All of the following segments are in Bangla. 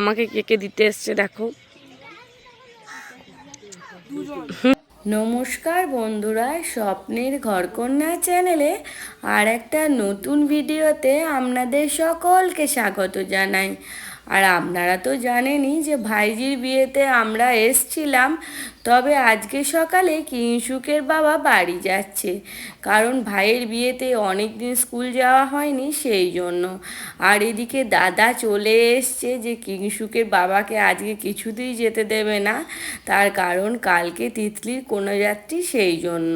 আমাকে কেকে দিতে এসছে, দেখো। নমস্কার বন্ধুরা, স্বপ্নের ঘরকন্যা চ্যানেলে আর একটা নতুন ভিডিওতে আপনাদের সকলকে স্বাগত জানাই। আর আপনারা তো জানেনই যে ভাইজির বিয়েতে আমরা এসছিলাম তবে আজকে সকালে কিংসুকের বাবা বাড়ি যাচ্ছে। কারণ ভাইয়ের বিয়েতে অনেক দিন স্কুল যাওয়া হয়নি সেই জন্য। আর এদিকে দাদা চলে এসছে যে কিংসুকের বাবাকে আজকে কিছুতেই যেতে দেবে না। তার কারণ কালকে তিতলির কোনো যাত্রী সেই জন্য।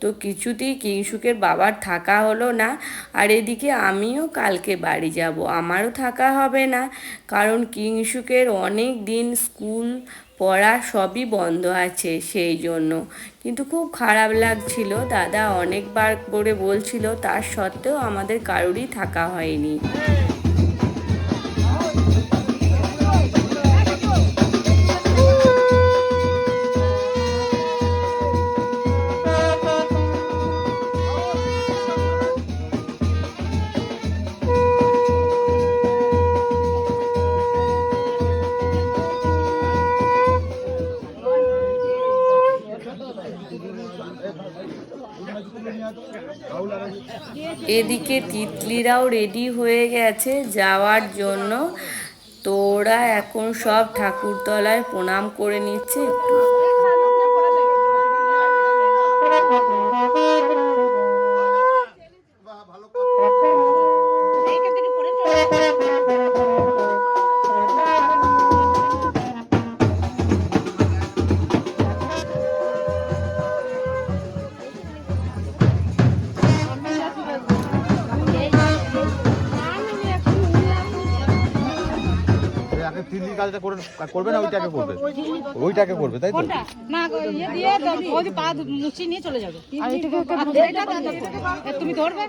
তো কিছুতেই কিংসুকের বাবার থাকা হলো না। আর এদিকে আমিও কালকে বাড়ি যাব, আমারও থাকা হবে না। কারণ কিংসুকের অনেক দিন স্কুল পড়া সবই বন্ধ আছে সেই জন্য। কিন্তু খুব খারাপ লাগছিল। দাদা অনেকবার করে বলছিল, তার সত্ত্বেও আমাদের কারোরই থাকা হয়নি। এদিকে তিতলিরাও রেডি হয়ে গেছে যাওয়ার জন্য। তোরা এখন সব ঠাকুরতলায় প্রণাম করে নিচ্ছে। একটু আগে তিনদিন কাজটা করে করবে না ওইটাকে করবে। ওইটাকে করবে তাই তো? না ইয়ে দিয়ে ওই পা মুছি নিয়ে চলে যাবে। আর এটাকে এটা দাদা এ, তুমি ধরবে?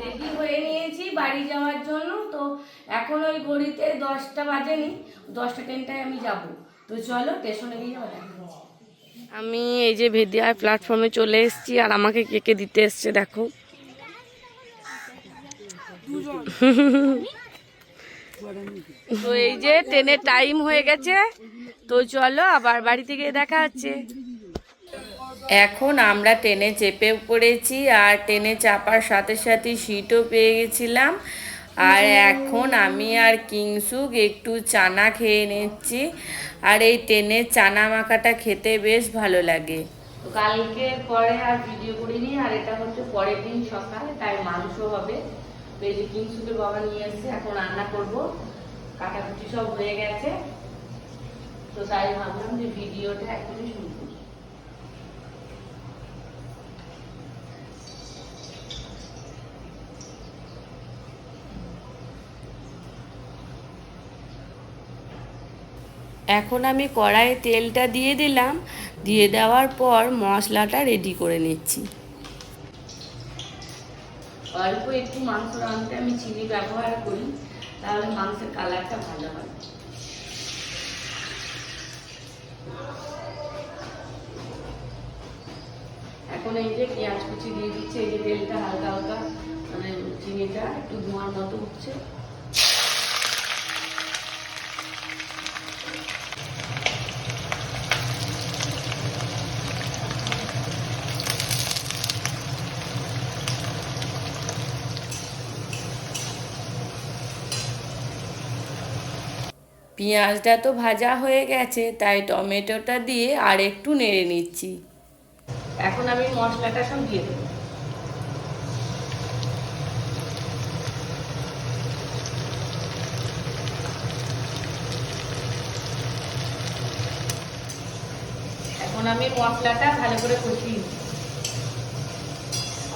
রেডি হয়ে নিয়েছি, বাড়ি যাওয়ার জন্য। তো এখন ওই দশটা বাজেনি, দশটা টেনটায় আমি যাব। তো চলো, স্টেশনে গিয়ে আমি এই যে ভেদিয়ার প্ল্যাটফর্মে চলে এসেছি, আর আমাকে কে কে দিতে এসছে দেখো। তো এই যে ট্রেনের টাইম হয়ে গেছে। তো চলো আবার বাড়ি থেকে দেখা হচ্ছে। এখন আমরা ট্রেনে চেপে পড়েছি আর ট্রেনে চাপার সাথে সাথে সিটও পেয়ে গেছিলাম। আর এখন আমি আর কিংসুক একটু চানা খেয়ে নিচ্ছি। আর এই ট্রেনের চানা মাখাটা খেতে বেশ ভালো লাগে। কালকে পরে আর ভিডিও করিনি আর এটা হচ্ছে পরের দিন সকাল তাই মাংস হবে। তো এই যে কিংসুকের বাবা নিয়ে এসছে এখন রান্না করব। কাটাকুটি সব হয়ে গেছে। তো তাই ভাবলাম যে ভিডিওটা এখনই শুরু করি। এখন আমি কড়াইয়ে তেলটা দিয়ে দিলাম। দিয়ে দেওয়ার পর মশলাটা রেডি করে নিচ্ছি। অল্প একটু মাংস রাঁধতে আমি চিনি ব্যবহার করি তাহলে মাংসের কালারটা ভালো হয়। এখন এই যে পেঁয়াজ কুচি দিয়ে দিচ্ছে, এই যে তেলটা হালকা হালকা মানে চিনিটা একটু ধোঁয়ার মতো উঠছে। পেঁয়াজটা তো ভাজা হয়ে গেছে, তাই টমেটোটা দিয়ে আর একটু নেড়ে নিচ্ছি। এখন আমি মশলাটা সব দিয়ে দেবো। এখন আমি মশলাটা ভালো করে কষিয়ে।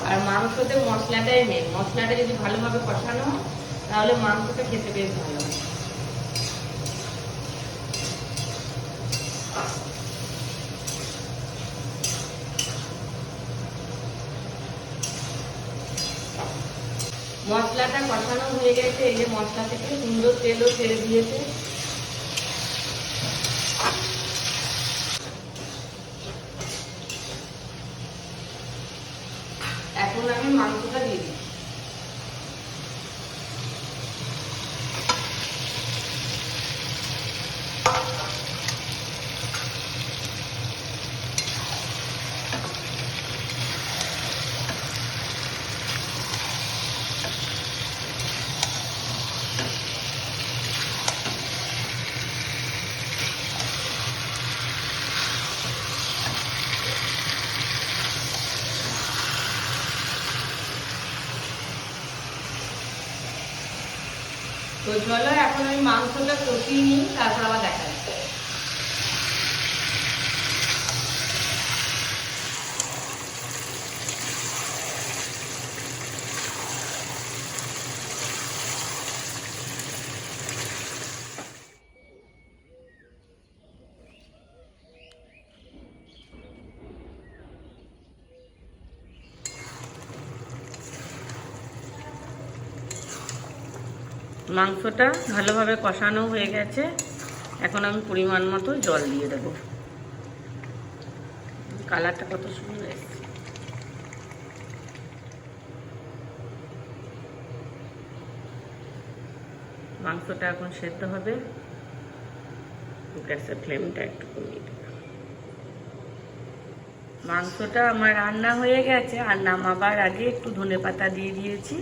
আর মাংসতে মশলাটাই মেন মশলাটা যদি ভালোভাবে কষানো হয়, তাহলে মাংসটা খেতে বেশ ভালো হয়। মশলাটা কষানো হয়ে গেছে এই যে মশলা থেকে সুন্দর তেলও ছেড়ে দিয়েছে এখন আমি মাংসটা দিয়ে দিই তো চলো এখন আমি মাংসটা কষিয়ে নিই তারপর আবার দেখা যাচ্ছে। মাংসটা ভালোভাবে কষানো হয়ে গেছে। এখন আমি পরিমাণ মতো জল দিয়ে দেবো। কালারটা কত সুন্দর মাংসটা এখন সেদ্ধ হবে। গ্যাসের ফ্লেমটা একটু কমিয়ে দেবো মাংসটা আমার রান্না হয়ে গেছে। আর নামাবার আগে একটু ধনে পাতা দিয়ে দিয়েছি।